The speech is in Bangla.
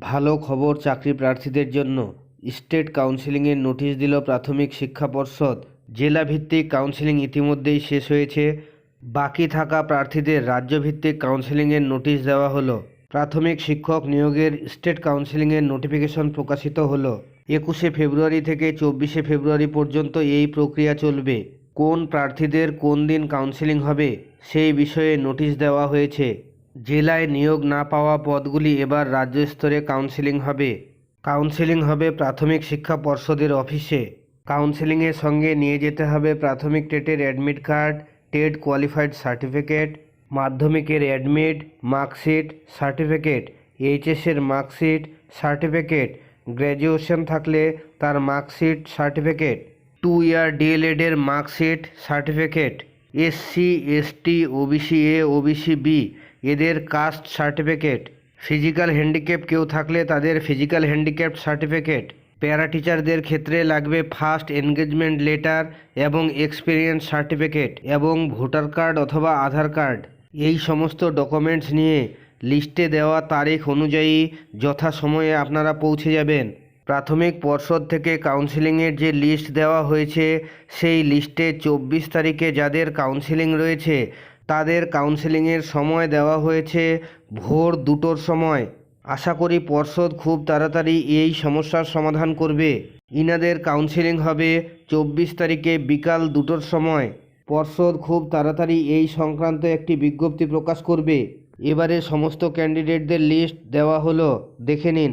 ভালো খবর চাকরি প্রার্থীদের জন্য। স্টেট কাউন্সেলিংয়ের নোটিশ দিল প্রাথমিক শিক্ষা পর্ষদ। জেলাভিত্তিক কাউন্সেলিং ইতিমধ্যেই শেষ হয়েছে। বাকি থাকা প্রার্থীদের রাজ্যভিত্তিক কাউন্সিলিংয়ের নোটিশ দেওয়া হলো। প্রাথমিক শিক্ষক নিয়োগের স্টেট কাউন্সেলিংয়ের নোটিফিকেশন প্রকাশিত হলো। একুশে ফেব্রুয়ারি থেকে চব্বিশে ফেব্রুয়ারি পর্যন্ত এই প্রক্রিয়া চলবে। কোন প্রার্থীদের কোন দিন কাউন্সেলিং হবে সেই বিষয়ে নোটিশ দেওয়া হয়েছে। জেলায় নিয়োগ না পাওয়া পদগুলি এবার রাজ্য স্তরে কাউন্সেলিং হবে। কাউন্সেলিং হবে প্রাথমিক শিক্ষা পর্ষদের অফিসে। কাউন্সেলিংয়ের সঙ্গে নিয়ে যেতে হবে প্রাথমিক টেটের admit card, TET qualified certificate, মাধ্যমিকের অ্যাডমিট, মার্কশিট সার্টিফিকেট, এইচএসের মার্কশিট সার্টিফিকেট, গ্র্যাজুয়েশন থাকলে তার marksheet certificate, two year ডিএলএডের marksheet certificate, SC, ST, OBC, A, OBC, B এদের কাস্ট সার্টিফিকেট ফিজিক্যাল হ্যান্ডিক্যাপ কেউ থাকলে তাদের ফিজিক্যাল হ্যান্ডিক্যাপ সার্টিফিকেট প্যারা টিচারদের ক্ষেত্রে লাগবে ফার্স্ট এনগেজমেন্ট লেটার এবং এক্সপিরিয়েন্স সার্টিফিকেট এবং ভোটার কার্ড অথবা আধার কার্ড এই সমস্ত ডকুমেন্টস নিয়ে লিস্টে দেওয়া তারিখ অনুযায়ী যথাসময়ে আপনারা পৌঁছে যাবেন। প্রাথমিক পর্ষদ থেকে কাউন্সিলিংয়ের যে লিস্ট দেওয়া হয়েছে, সেই লিস্টে চব্বিশ তারিখে যাদের কাউন্সিলিং রয়েছে তাদের কাউন্সেলিংয়ের সময় দেওয়া হয়েছে ভোর দুটোর সময়। আশা করি পর্ষদ খুব তাড়াতাড়ি এই সমস্যার সমাধান করবে। ইনাদের কাউন্সেলিং হবে চব্বিশ তারিখে বিকাল দুটোর সময়। পর্ষদ খুব তাড়াতাড়ি এই সংক্রান্ত একটি বিজ্ঞপ্তি প্রকাশ করবে। এবারে সমস্ত ক্যান্ডিডেটদের লিস্ট দেওয়া হলো, দেখে নিন।